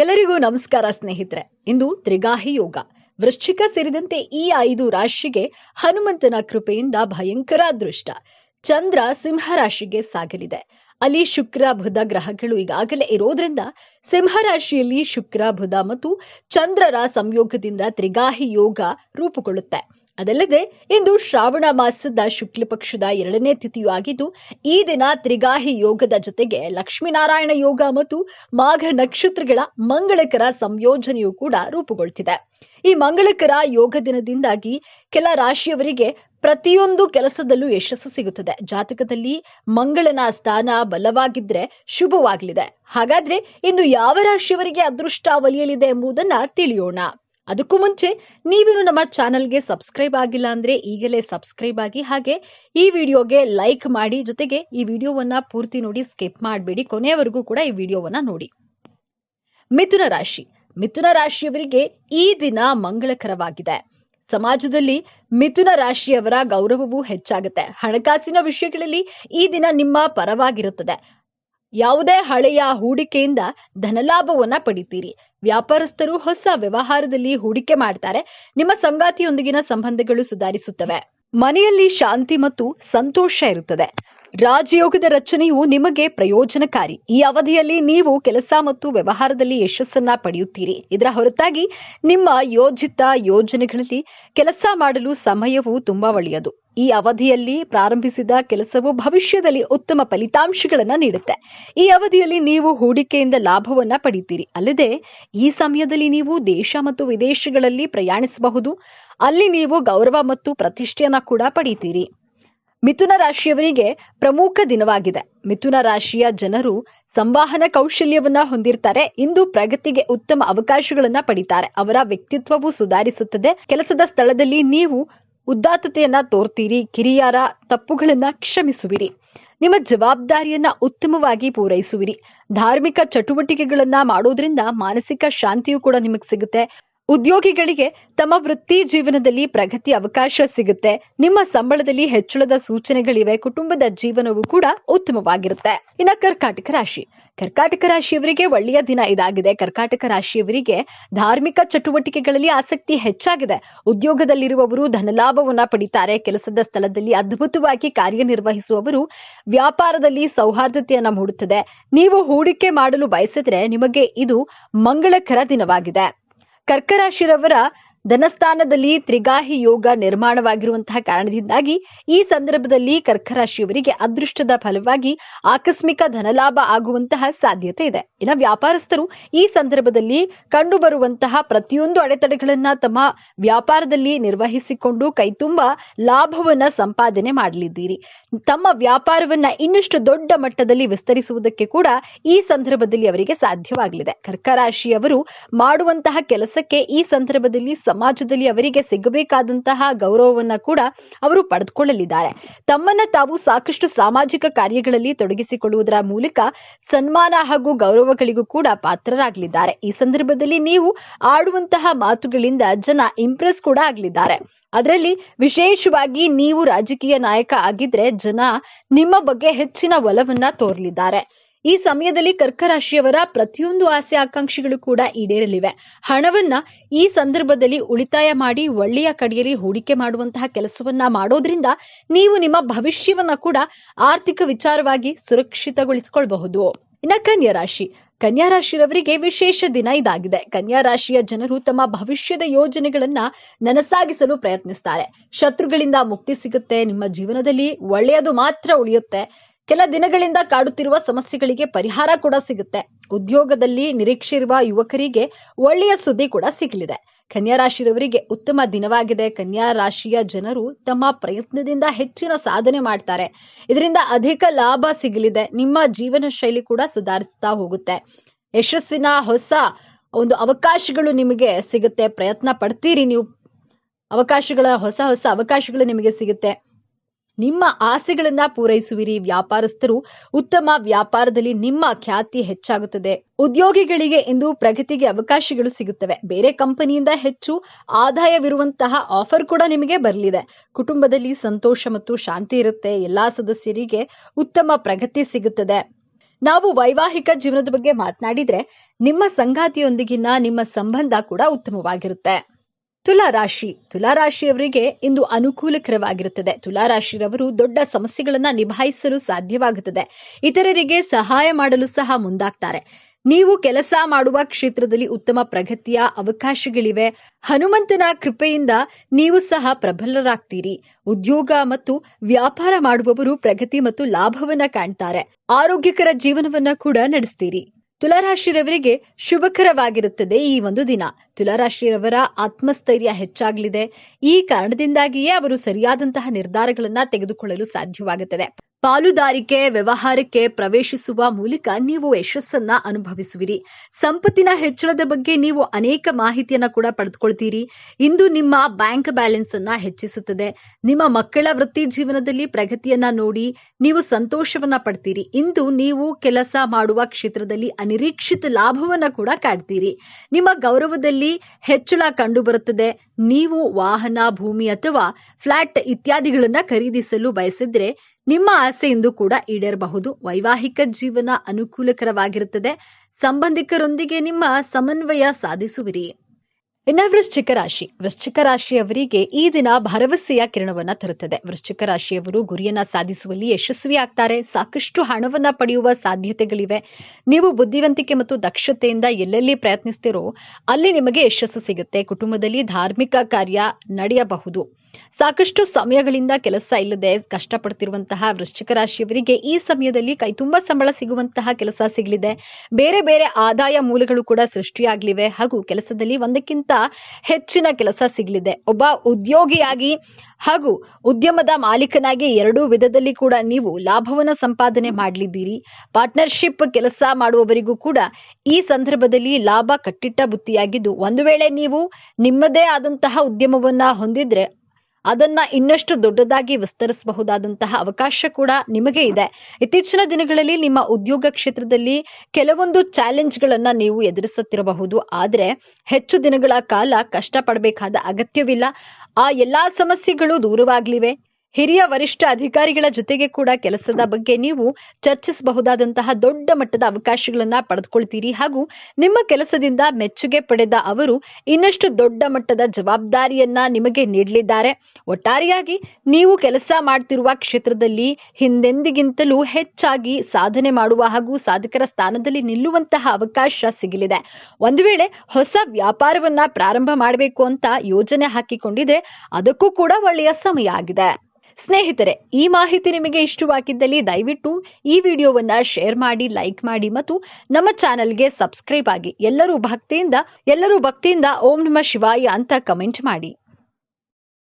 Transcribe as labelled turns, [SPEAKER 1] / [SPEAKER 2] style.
[SPEAKER 1] ಎಲ್ಲರಿಗೂ ನಮಸ್ಕಾರ ಸ್ನೇಹಿತರೆ. ಇಂದು ತ್ರಿಗಾಹಿ ಯೋಗ. ವೃಶ್ಚಿಕ ಸೇರಿದಂತೆ ಈ ಐದು ರಾಶಿಗೆ ಹನುಮಂತನ ಕೃಪೆಯಿಂದ ಭಯಂಕರ ಅದೃಷ್ಟ. ಚಂದ್ರ ಸಿಂಹ ರಾಶಿಗೆ ಸಾಗಲಿದೆ. ಅಲ್ಲಿ ಶುಕ್ರ, ಬುಧ ಗ್ರಹಗಳು ಈಗಾಗಲೇ ಇರೋದ್ರಿಂದ ಸಿಂಹ ರಾಶಿಯಲ್ಲಿ ಶುಕ್ರ, ಬುಧ ಮತ್ತು ಚಂದ್ರರ ಸಂಯೋಗದಿಂದ ತ್ರಿಗಾಹಿ ಯೋಗ ರೂಪುಗೊಳ್ಳುತ್ತೆ. ಅದಲ್ಲದೆ ಇಂದು ಶ್ರಾವಣ ಮಾಸದ ಶುಕ್ಲ ಪಕ್ಷದ ಎರಡನೇ ತಿಥಿಯೂ ಆಗಿದ್ದು, ಈ ದಿನ ತ್ರಿಗಾಹಿ ಯೋಗದ ಜೊತೆಗೆ ಲಕ್ಷ್ಮೀನಾರಾಯಣ ಯೋಗ ಮತ್ತು ಮಾಘ ನಕ್ಷತ್ರಗಳ ಮಂಗಳಕರ ಸಂಯೋಜನೆಯೂ ಕೂಡ ರೂಪುಗೊಳ್ತಿದೆ. ಈ ಮಂಗಳಕರ ಯೋಗ ದಿನದಿಂದಾಗಿ ಕೆಲ ರಾಶಿಯವರಿಗೆ ಪ್ರತಿಯೊಂದು ಕೆಲಸದಲ್ಲೂ ಯಶಸ್ಸು ಸಿಗುತ್ತದೆ. ಜಾತಕದಲ್ಲಿ ಮಂಗಳನ ಸ್ಥಾನ ಬಲವಾಗಿದ್ರೆ ಶುಭವಾಗಲಿದೆ. ಹಾಗಾದ್ರೆ ಇಂದು ಯಾವ ರಾಶಿಯವರಿಗೆ ಅದೃಷ್ಟ ಒಲಿಯಲಿದೆ ಎಂಬುದನ್ನ ತಿಳಿಯೋಣ. ಅದಕ್ಕೂ ಮುಂಚೆ ನೀವೇನು ನಮ್ಮ ಚಾನಲ್ಗೆ ಸಬ್ಸ್ಕ್ರೈಬ್ ಆಗಿಲ್ಲ ಅಂದ್ರೆ ಈಗಲೇ ಸಬ್ಸ್ಕ್ರೈಬ್ ಆಗಿ ಹಾಗೆ ಈ ವಿಡಿಯೋಗೆ ಲೈಕ್ ಮಾಡಿ ಜೊತೆಗೆ ಈ ವಿಡಿಯೋವನ್ನ ಪೂರ್ತಿ ನೋಡಿ ಸ್ಕಿಪ್ ಮಾಡಬೇಡಿ ಕೊನೆಯವರೆಗೂ ಕೂಡ ಈ ವಿಡಿಯೋವನ್ನ ನೋಡಿ. ಮಿಥುನ ರಾಶಿ. ಮಿಥುನ ರಾಶಿಯವರಿಗೆ ಈ ದಿನ ಮಂಗಳಕರವಾಗಿದೆ. ಸಮಾಜದಲ್ಲಿ ಮಿಥುನ ರಾಶಿಯವರ ಗೌರವವೂ ಹೆಚ್ಚಾಗುತ್ತೆ. ಹಣಕಾಸಿನ ವಿಷಯಗಳಲ್ಲಿ ಈ ದಿನ ನಿಮ್ಮ ಪರವಾಗಿರುತ್ತದೆ. ಯಾವುದೇ ಹಳೆಯ ಹೂಡಿಕೆಯಿಂದ ಧನಲಾಭವನ್ನ ಪಡಿತೀರಿ. ವ್ಯಾಪಾರಸ್ಥರು ಹೊಸ ವ್ಯವಹಾರದಲ್ಲಿ ಹೂಡಿಕೆ ಮಾಡ್ತಾರೆ. ನಿಮ್ಮ ಸಂಗಾತಿಯೊಂದಿಗಿನ ಸಂಬಂಧಗಳು ಸುಧಾರಿಸುತ್ತವೆ. ಮನೆಯಲ್ಲಿ ಶಾಂತಿ ಮತ್ತು ಸಂತೋಷ ಇರುತ್ತದೆ. ರಾಜಯೋಗದ ರಚನೆಯು ನಿಮಗೆ ಪ್ರಯೋಜನಕಾರಿ. ಈ ಅವಧಿಯಲ್ಲಿ ನೀವು ಕೆಲಸ ಮತ್ತು ವ್ಯವಹಾರದಲ್ಲಿ ಯಶಸ್ಸನ್ನ ಪಡೆಯುತ್ತೀರಿ. ಇದರ ಹೊರತಾಗಿ ನಿಮ್ಮ ಯೋಜಿತ ಯೋಜನೆಗಳಲ್ಲಿ ಕೆಲಸ ಮಾಡಲು ಸಮಯವು ತುಂಬಾ ಒಳ್ಳೆಯದು. ಈ ಅವಧಿಯಲ್ಲಿ ಪ್ರಾರಂಭಿಸಿದ ಕೆಲಸವು ಭವಿಷ್ಯದಲ್ಲಿ ಉತ್ತಮ ಫಲಿತಾಂಶಗಳನ್ನು ನೀಡುತ್ತೆ. ಈ ಅವಧಿಯಲ್ಲಿ ನೀವು ಹೂಡಿಕೆಯಿಂದ ಲಾಭವನ್ನ ಪಡಿತೀರಿ. ಅಲ್ಲದೆ, ಈ ಸಮಯದಲ್ಲಿ ನೀವು ದೇಶ ಮತ್ತು ವಿದೇಶಗಳಲ್ಲಿ ಪ್ರಯಾಣಿಸಬಹುದು. ಅಲ್ಲಿ ನೀವು ಗೌರವ ಮತ್ತು ಪ್ರತಿಷ್ಠೆಯನ್ನ ಕೂಡ ಪಡಿತೀರಿ. ಮಿಥುನ ರಾಶಿಯವರಿಗೆ ಪ್ರಮುಖ ದಿನವಾಗಿದೆ. ಮಿಥುನ ರಾಶಿಯ ಜನರು ಸಂವಹನ ಕೌಶಲ್ಯವನ್ನ ಹೊಂದಿರ್ತಾರೆ. ಇಂದು ಪ್ರಗತಿಗೆ ಉತ್ತಮ ಅವಕಾಶಗಳನ್ನ ಪಡಿತಾರೆ. ಅವರ ವ್ಯಕ್ತಿತ್ವವು ಸುಧಾರಿಸುತ್ತದೆ. ಕೆಲಸದ ಸ್ಥಳದಲ್ಲಿ ನೀವು ಉದಾತ್ತತೆಯನ್ನ ತೋರ್ತೀರಿ, ಕಿರಿಯರ ತಪ್ಪುಗಳನ್ನ ಕ್ಷಮಿಸುವಿರಿ. ನಿಮ್ಮ ಜವಾಬ್ದಾರಿಯನ್ನ ಉತ್ತಮವಾಗಿ ಪೂರೈಸುವಿರಿ. ಧಾರ್ಮಿಕ ಚಟುವಟಿಕೆಗಳನ್ನ ಮಾಡೋದ್ರಿಂದ ಮಾನಸಿಕ ಶಾಂತಿಯು ಕೂಡ ನಿಮಗೆ ಸಿಗುತ್ತೆ. ಉದ್ಯೋಗಿಗಳಿಗೆ ತಮ್ಮ ವೃತ್ತಿ ಜೀವನದಲ್ಲಿ ಪ್ರಗತಿ ಅವಕಾಶ ಸಿಗುತ್ತೆ. ನಿಮ್ಮ ಸಂಬಳದಲ್ಲಿ ಹೆಚ್ಚಳದ ಸೂಚನೆಗಳಿವೆ. ಕುಟುಂಬದ ಜೀವನವು ಕೂಡ ಉತ್ತಮವಾಗಿರುತ್ತೆ. ಇನ್ನು ಕರ್ಕಾಟಕ ರಾಶಿ. ಕರ್ಕಾಟಕ ರಾಶಿಯವರಿಗೆ ಒಳ್ಳೆಯ ದಿನ ಇದಾಗಿದೆ. ಕರ್ಕಾಟಕ ರಾಶಿಯವರಿಗೆ ಧಾರ್ಮಿಕ ಚಟುವಟಿಕೆಗಳಲ್ಲಿ ಆಸಕ್ತಿ ಹೆಚ್ಚಾಗಿದೆ. ಉದ್ಯೋಗದಲ್ಲಿರುವವರು ಧನಲಾಭವನ್ನ ಪಡಿತಾರೆ. ಕೆಲಸದ ಸ್ಥಳದಲ್ಲಿ ಅದ್ಭುತವಾಗಿ ಕಾರ್ಯನಿರ್ವಹಿಸುವವರು ವ್ಯಾಪಾರದಲ್ಲಿ ಸೌಹಾರ್ದತೆಯನ್ನ ಮೂಡುತ್ತದೆ. ನೀವು ಹೂಡಿಕೆ ಮಾಡಲು ಬಯಸಿದ್ರೆ ನಿಮಗೆ ಇದು ಮಂಗಳಕರ ದಿನವಾಗಿದೆ. ಕರ್ಕರಾಶಿರವರ ಧನಸ್ಥಾನದಲ್ಲಿ ತ್ರಿಗಾಹಿ ಯೋಗ ನಿರ್ಮಾಣವಾಗಿರುವಂತಹ ಕಾರಣದಿಂದಾಗಿ ಈ ಸಂದರ್ಭದಲ್ಲಿ ಕರ್ಕರಾಶಿಯವರಿಗೆ ಅದೃಷ್ಟದ ಫಲವಾಗಿ ಆಕಸ್ಮಿಕ ಧನಲಾಭ ಆಗುವಂತಹ ಸಾಧ್ಯತೆ ಇದೆ. ಇನ್ನು ವ್ಯಾಪಾರಸ್ಥರು ಈ ಸಂದರ್ಭದಲ್ಲಿ ಕಂಡುಬರುವಂತಹ ಪ್ರತಿಯೊಂದು ಅಡೆತಡೆಗಳನ್ನ ತಮ್ಮ ವ್ಯಾಪಾರದಲ್ಲಿ ನಿರ್ವಹಿಸಿಕೊಂಡು ಕೈತುಂಬ ಲಾಭವನ್ನ ಸಂಪಾದನೆ ಮಾಡಲಿದ್ದೀರಿ. ತಮ್ಮ ವ್ಯಾಪಾರವನ್ನ ಇನ್ನಷ್ಟು ದೊಡ್ಡ ಮಟ್ಟದಲ್ಲಿ ವಿಸ್ತರಿಸುವುದಕ್ಕೆ ಕೂಡ ಈ ಸಂದರ್ಭದಲ್ಲಿ ಅವರಿಗೆ ಸಾಧ್ಯವಾಗಲಿದೆ. ಕರ್ಕರಾಶಿಯವರು ಮಾಡುವಂತಹ ಕೆಲಸಕ್ಕೆ ಈ ಸಂದರ್ಭದಲ್ಲಿ ಸಮಾಜದಲ್ಲಿ ಅವರಿಗೆ ಸಿಗಬೇಕಾದಂತಹ ಗೌರವವನ್ನ ಕೂಡ ಅವರು ಪಡೆದುಕೊಳ್ಳಲಿದ್ದಾರೆ. ತಮ್ಮನ್ನ ತಾವು ಸಾಕಷ್ಟು ಸಾಮಾಜಿಕ ಕಾರ್ಯಗಳಲ್ಲಿ ತೊಡಗಿಸಿಕೊಳ್ಳುವುದರ ಮೂಲಕ ಸನ್ಮಾನ ಹಾಗೂ ಗೌರವಗಳಿಗೂ ಕೂಡ ಪಾತ್ರರಾಗಲಿದ್ದಾರೆ. ಈ ಸಂದರ್ಭದಲ್ಲಿ ನೀವು ಆಡುವಂತಹ ಮಾತುಗಳಿಂದ ಜನ ಇಂಪ್ರೆಸ್ ಕೂಡ ಆಗಲಿದ್ದಾರೆ. ಅದರಲ್ಲಿ ವಿಶೇಷವಾಗಿ ನೀವು ರಾಜಕೀಯ ನಾಯಕ ಆಗಿದ್ರೆ ಜನ ನಿಮ್ಮ ಬಗ್ಗೆ ಹೆಚ್ಚಿನ ಒಲವನ್ನ ತೋರಲಿದ್ದಾರೆ. ಈ ಸಮಯದಲ್ಲಿ ಕರ್ಕರಾಶಿಯವರ ಪ್ರತಿಯೊಂದು ಆಸೆ ಆಕಾಂಕ್ಷೆಗಳು ಕೂಡ ಈಡೇರಲಿವೆ. ಹಣವನ್ನ ಈ ಸಂದರ್ಭದಲ್ಲಿ ಉಳಿತಾಯ ಮಾಡಿ ಒಳ್ಳೆಯ ಕಡೆಯಲ್ಲಿ ಹೂಡಿಕೆ ಮಾಡುವಂತಹ ಕೆಲಸವನ್ನ ಮಾಡೋದ್ರಿಂದ ನೀವು ನಿಮ್ಮ ಭವಿಷ್ಯವನ್ನ ಕೂಡ ಆರ್ಥಿಕ ವಿಚಾರವಾಗಿ ಸುರಕ್ಷಿತಗೊಳಿಸಿಕೊಳ್ಳಬಹುದು ಇನ್ನ ಕನ್ಯಾ ರಾಶಿ. ಕನ್ಯಾ ರಾಶಿಯವರಿಗೆ ವಿಶೇಷ ದಿನ ಇದಾಗಿದೆ. ಕನ್ಯಾ ರಾಶಿಯ ಜನರು ತಮ್ಮ ಭವಿಷ್ಯದ ಯೋಜನೆಗಳನ್ನ ನನಸಾಗಿಸಲು ಪ್ರಯತ್ನಿಸ್ತಾರೆ. ಶತ್ರುಗಳಿಂದ ಮುಕ್ತಿ ಸಿಗುತ್ತೆ, ನಿಮ್ಮ ಜೀವನದಲ್ಲಿ ಒಳ್ಳೆಯದು ಮಾತ್ರ ಉಳಿಯುತ್ತೆ. ಕೆಲ ದಿನಗಳಿಂದ ಕಾಡುತ್ತಿರುವ ಸಮಸ್ಯೆಗಳಿಗೆ ಪರಿಹಾರ ಕೂಡ ಸಿಗುತ್ತೆ. ಉದ್ಯೋಗದಲ್ಲಿ ನಿರೀಕ್ಷೆ ಇರುವ ಯುವಕರಿಗೆ ಒಳ್ಳೆಯ ಸುದ್ದಿ ಕೂಡ ಸಿಗಲಿದೆ. ಕನ್ಯಾ ರಾಶಿಯವರಿಗೆ ಉತ್ತಮ ದಿನವಾಗಿದೆ. ಕನ್ಯಾ ರಾಶಿಯ ಜನರು ತಮ್ಮ ಪ್ರಯತ್ನದಿಂದ ಹೆಚ್ಚಿನ ಸಾಧನೆ ಮಾಡ್ತಾರೆ. ಇದರಿಂದ ಅಧಿಕ ಲಾಭ ಸಿಗಲಿದೆ. ನಿಮ್ಮ ಜೀವನ ಶೈಲಿ ಕೂಡ ಸುಧಾರಿಸ್ತಾ ಹೋಗುತ್ತೆ. ಯಶಸ್ಸಿನ ಹೊಸ ಒಂದು ಅವಕಾಶಗಳು ನಿಮಗೆ ಸಿಗುತ್ತೆ. ಪ್ರಯತ್ನ ಪಡ್ತೀರಿ ನೀವು. ಅವಕಾಶಗಳ, ಹೊಸ ಹೊಸ ಅವಕಾಶಗಳು ನಿಮಗೆ ಸಿಗುತ್ತೆ. ನಿಮ್ಮ ಆಸೆಗಳನ್ನ ಪೂರೈಸುವಿರಿ. ವ್ಯಾಪಾರಸ್ಥರು, ಉತ್ತಮ ವ್ಯಾಪಾರದಲ್ಲಿ ನಿಮ್ಮ ಖ್ಯಾತಿ ಹೆಚ್ಚಾಗುತ್ತದೆ. ಉದ್ಯೋಗಿಗಳಿಗೆ ಇಂದು ಪ್ರಗತಿಗೆ ಅವಕಾಶಗಳು ಸಿಗುತ್ತವೆ. ಬೇರೆ ಕಂಪನಿಯಿಂದ ಹೆಚ್ಚು ಆದಾಯವಿರುವಂತಹ ಆಫರ್ ಕೂಡ ನಿಮಗೆ ಬರಲಿದೆ. ಕುಟುಂಬದಲ್ಲಿ ಸಂತೋಷ ಮತ್ತು ಶಾಂತಿ ಇರುತ್ತೆ. ಎಲ್ಲಾ ಸದಸ್ಯರಿಗೆ ಉತ್ತಮ ಪ್ರಗತಿ ಸಿಗುತ್ತದೆ. ನಾವು ವೈವಾಹಿಕ ಜೀವನದ ಬಗ್ಗೆ ಮಾತನಾಡಿದ್ರೆ, ನಿಮ್ಮ ಸಂಗಾತಿಯೊಂದಿಗಿನ ನಿಮ್ಮ ಸಂಬಂಧ ಕೂಡ ಉತ್ತಮವಾಗಿರುತ್ತೆ. ತುಲಾ ರಾಶಿ. ತುಲಾ ರಾಶಿಯವರಿಗೆ ಇಂದು ಅನುಕೂಲಕರವಾಗಿರುತ್ತದೆ. ತುಲಾ ರಾಶಿರವರು ದೊಡ್ಡ ಸಮಸ್ಯೆಗಳನ್ನ ನಿಭಾಯಿಸಲು ಸಾಧ್ಯವಾಗುತ್ತದೆ. ಇತರರಿಗೆ ಸಹಾಯ ಮಾಡಲು ಸಹ ಮುಂದಾಗ್ತಾರೆ. ನೀವು ಕೆಲಸ ಮಾಡುವ ಕ್ಷೇತ್ರದಲ್ಲಿ ಉತ್ತಮ ಪ್ರಗತಿಯ ಅವಕಾಶಗಳಿವೆ. ಹನುಮಂತನ ಕೃಪೆಯಿಂದ ನೀವು ಸಹ ಪ್ರಬಲರಾಗ್ತೀರಿ. ಉದ್ಯೋಗ ಮತ್ತು ವ್ಯಾಪಾರ ಮಾಡುವವರು ಪ್ರಗತಿ ಮತ್ತು ಲಾಭವನ್ನ ಕಾಣ್ತಾರೆ. ಆರೋಗ್ಯಕರ ಜೀವನವನ್ನ ಕೂಡ ನಡೆಸ್ತೀರಿ. ತುಲಾರಾಶಿರವರಿಗೆ ಶುಭಕರವಾಗಿರುತ್ತದೆ ಈ ಒಂದು ದಿನ. ತುಲಾರಾಶಿರವರ ಆತ್ಮಸ್ಥೈರ್ಯ ಹೆಚ್ಚಾಗಲಿದೆ. ಈ ಕಾರಣದಿಂದಾಗಿಯೇ ಅವರು ಸರಿಯಾದಂತಹ ನಿರ್ಧಾರಗಳನ್ನ ತೆಗೆದುಕೊಳ್ಳಲು ಸಾಧ್ಯವಾಗುತ್ತದೆ. ಪಾಲುದಾರಿಕೆ ವ್ಯವಹಾರಕ್ಕೆ ಪ್ರವೇಶಿಸುವ ಮೂಲಕ ನೀವು ಯಶಸ್ಸನ್ನ ಅನುಭವಿಸುವಿರಿ. ಸಂಪತ್ತಿನ ಹೆಚ್ಚಳದ ಬಗ್ಗೆ ನೀವು ಅನೇಕ ಮಾಹಿತಿಯನ್ನ ಕೂಡ ಪಡೆದುಕೊಳ್ತೀರಿ. ಇಂದು ನಿಮ್ಮ ಬ್ಯಾಂಕ್ ಬ್ಯಾಲೆನ್ಸ್ ಅನ್ನ ಹೆಚ್ಚಿಸುತ್ತದೆ. ನಿಮ್ಮ ಮಕ್ಕಳ ವೃತ್ತಿ ಜೀವನದಲ್ಲಿ ಪ್ರಗತಿಯನ್ನ ನೋಡಿ ನೀವು ಸಂತೋಷವನ್ನ ಪಡ್ತೀರಿ. ಇಂದು ನೀವು ಕೆಲಸ ಮಾಡುವ ಕ್ಷೇತ್ರದಲ್ಲಿ ಅನಿರೀಕ್ಷಿತ ಲಾಭವನ್ನ ಕೂಡ ಕಾಡ್ತೀರಿ. ನಿಮ್ಮ ಗೌರವದಲ್ಲಿ ಹೆಚ್ಚಳ ಕಂಡುಬರುತ್ತದೆ. ನೀವು ವಾಹನ, ಭೂಮಿ ಅಥವಾ ಫ್ಲಾಟ್ ಇತ್ಯಾದಿಗಳನ್ನ ಖರೀದಿಸಲು ಬಯಸಿದ್ರೆ ನಿಮ್ಮ ಆಸೆಯಿಂದ ಕೂಡ ಈಡೇರಬಹುದು. ವೈವಾಹಿಕ ಜೀವನ ಅನುಕೂಲಕರವಾಗಿರುತ್ತದೆ. ಸಂಬಂಧಿಕರೊಂದಿಗೆ ನಿಮ್ಮ ಸಮನ್ವಯ ಸಾಧಿಸುವಿರಿ. ಇನ್ನ ವೃಶ್ಚಿಕ ರಾಶಿ. ವೃಶ್ಚಿಕ ರಾಶಿಯವರಿಗೆ ಈ ದಿನ ಭರವಸೆಯ ಕಿರಣವನ್ನ ತರುತ್ತದೆ. ವೃಶ್ಚಿಕ ರಾಶಿಯವರು ಗುರಿಯನ್ನ ಸಾಧಿಸುವಲ್ಲಿ ಯಶಸ್ವಿ ಆಗ್ತಾರೆ ಸಾಕಷ್ಟು ಹಣವನ್ನ ಪಡೆಯುವ ಸಾಧ್ಯತೆಗಳಿವೆ. ನೀವು ಬುದ್ಧಿವಂತಿಕೆ ಮತ್ತು ದಕ್ಷತೆಯಿಂದ ಎಲ್ಲೆಲ್ಲಿ ಪ್ರಯತ್ನಿಸ್ತಿರೋ ಅಲ್ಲಿ ನಿಮಗೆ ಯಶಸ್ಸು ಸಿಗುತ್ತೆ. ಕುಟುಂಬದಲ್ಲಿ ಧಾರ್ಮಿಕ ಕಾರ್ಯ ನಡೆಯಬಹುದು. ಸಾಕಷ್ಟು ಸಮಯಗಳಿಂದ ಕೆಲಸ ಇಲ್ಲದೆ ಕಷ್ಟಪಡ್ತಿರುವಂತಹ ವೃಶ್ಚಿಕ ರಾಶಿಯವರಿಗೆ ಈ ಸಮಯದಲ್ಲಿ ಕೈ ತುಂಬಾ ಸಂಬಳ ಸಿಗುವಂತಹ ಕೆಲಸ ಸಿಗಲಿದೆ. ಬೇರೆ ಬೇರೆ ಆದಾಯ ಮೂಲಗಳು ಕೂಡ ಸೃಷ್ಟಿಯಾಗಲಿವೆ. ಹಾಗೂ ಕೆಲಸದಲ್ಲಿ ಒಂದಕ್ಕಿಂತ ಹೆಚ್ಚಿನ ಕೆಲಸ ಸಿಗಲಿದೆ. ಒಬ್ಬ ಉದ್ಯೋಗಿಯಾಗಿ ಹಾಗೂ ಉದ್ಯಮದ ಮಾಲೀಕನಾಗಿ ಎರಡೂ ವಿಧದಲ್ಲಿ ಕೂಡ ನೀವು ಲಾಭವನ್ನು ಸಂಪಾದನೆ ಮಾಡಲಿದ್ದೀರಿ. ಪಾರ್ಟ್ನರ್ಶಿಪ್ ಕೆಲಸ ಮಾಡುವವರಿಗೂ ಕೂಡ ಈ ಸಂದರ್ಭದಲ್ಲಿ ಲಾಭ ಕಟ್ಟಿಟ್ಟ ಬುತ್ತಿಯಾಗಿದ್ದು, ಒಂದು ವೇಳೆ ನೀವು ನಿಮ್ಮದೇ ಆದಂತಹ ಉದ್ಯಮವನ್ನ ಹೊಂದಿದ್ರೆ ಅದನ್ನ ಇನ್ನಷ್ಟು ದೊಡ್ಡದಾಗಿ ವಿಸ್ತರಿಸಬಹುದಾದಂತಹ ಅವಕಾಶ ಕೂಡ ನಿಮಗೆ ಇದೆ. ಇತ್ತೀಚಿನ ದಿನಗಳಲ್ಲಿ ನಿಮ್ಮ ಉದ್ಯೋಗ ಕ್ಷೇತ್ರದಲ್ಲಿ ಕೆಲವೊಂದು ಚಾಲೆಂಜ್ಗಳನ್ನ ನೀವು ಎದುರಿಸುತ್ತಿರಬಹುದು. ಆದರೆ ಹೆಚ್ಚು ದಿನಗಳ ಕಾಲ ಕಷ್ಟಪಡಬೇಕಾದ ಅಗತ್ಯವಿಲ್ಲ. ಆ ಎಲ್ಲಾ ಸಮಸ್ಯೆಗಳು ದೂರವಾಗಲಿವೆ. ಹಿರಿಯ ವರಿಷ್ಠ ಅಧಿಕಾರಿಗಳ ಜೊತೆಗೆ ಕೂಡ ಕೆಲಸದ ಬಗ್ಗೆ ನೀವು ಚರ್ಚಿಸಬಹುದಾದಂತಹ ದೊಡ್ಡ ಮಟ್ಟದ ಅವಕಾಶಗಳನ್ನ ಪಡೆದುಕೊಳ್ತೀರಿ. ಹಾಗೂ ನಿಮ್ಮ ಕೆಲಸದಿಂದ ಮೆಚ್ಚುಗೆ ಪಡೆದ ಅವರು ಇನ್ನಷ್ಟು ದೊಡ್ಡ ಮಟ್ಟದ ಜವಾಬ್ದಾರಿಯನ್ನ ನಿಮಗೆ ನೀಡಲಿದ್ದಾರೆ. ಒಟ್ಟಾರೆಯಾಗಿ ನೀವು ಕೆಲಸ ಮಾಡ್ತಿರುವ ಕ್ಷೇತ್ರದಲ್ಲಿ ಹಿಂದೆಂದಿಗಿಂತಲೂ ಹೆಚ್ಚಾಗಿ ಸಾಧನೆ ಮಾಡುವ ಹಾಗೂ ಸಾಧಕರ ಸ್ಥಾನದಲ್ಲಿ ನಿಲ್ಲುವಂತಹ ಅವಕಾಶ ಸಿಗಲಿದೆ. ಒಂದು ವೇಳೆ ಹೊಸ ವ್ಯಾಪಾರವನ್ನ ಪ್ರಾರಂಭ ಮಾಡಬೇಕು ಅಂತ ಯೋಜನೆ ಹಾಕಿಕೊಂಡಿದ್ರೆ ಅದಕ್ಕೂ ಕೂಡ ಒಳ್ಳೆಯ ಸಮಯ ಆಗಿದೆ. ಸ್ನೇಹಿತರೆ, ಈ ಮಾಹಿತಿ ನಿಮಗೆ ಇಷ್ಟವಾಗಿದ್ದಲ್ಲಿ ದಯವಿಟ್ಟು ಈ ವಿಡಿಯೋವನ್ನ ಶೇರ್ ಮಾಡಿ, ಲೈಕ್ ಮಾಡಿ ಮತ್ತು ನಮ್ಮ ಚಾನೆಲ್ಗೆ ಸಬ್ಸ್ಕ್ರೈಬ್ ಆಗಿ ಎಲ್ಲರೂ ಭಕ್ತಿಯಿಂದ ಎಲ್ಲರೂ ಭಕ್ತಿಯಿಂದ ಓಂ ನಮ ಶಿವಾಯ ಅಂತ ಕಮೆಂಟ್ ಮಾಡಿ.